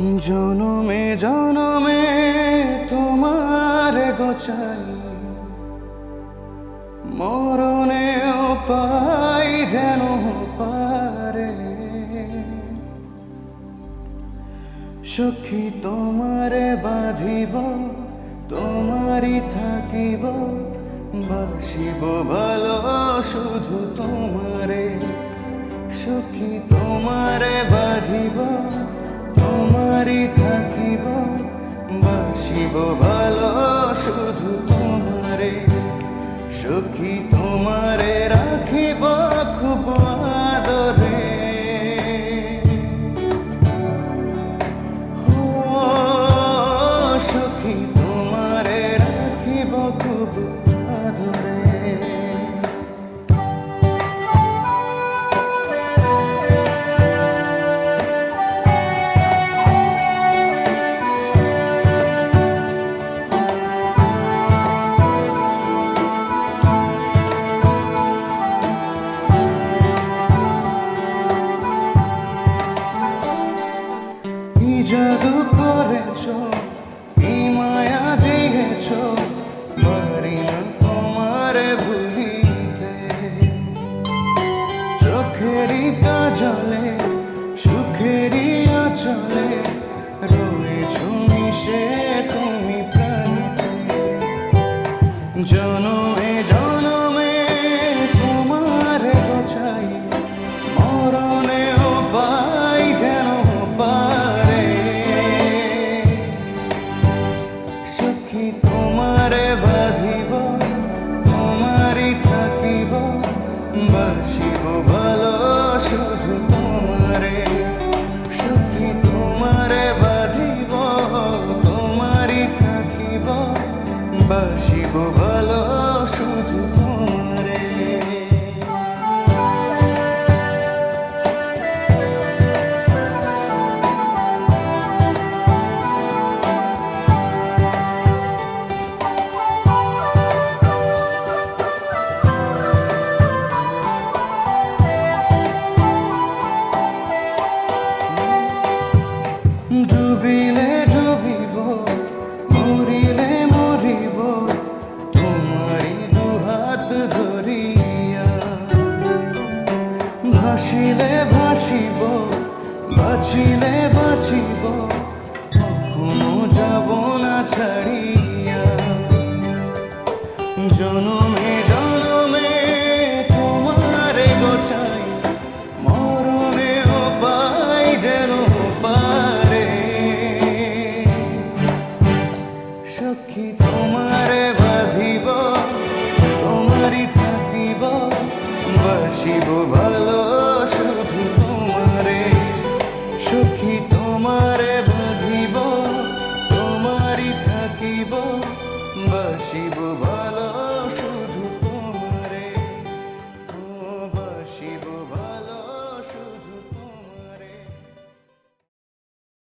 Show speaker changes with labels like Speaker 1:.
Speaker 1: জনমে জনমে তোমার গোচাই। মরণেও পাই যেন পারে। সখী তোমারে বাঁধিব, তোমারই থাকিব, বাসিব ভালো শুধু তোমারে। সখী তোমারে বাঁধিব। তোমারই থাকিব বাসিব ভালো চোখেরই কাজলে সুখেরই আচলে। বাসিব ভালো শুধু ডুবিলে ভাসিলে ভাসিব বাঁচিলে বাঁচিব, কখনো যাব না ছাড়িয়া। জনমে জনমে তোমার গোছাই মরণেও পাই যেন পারে। সখী তোমারে বাঁধিব, তোমারই থাকিব, বাসিব ভালো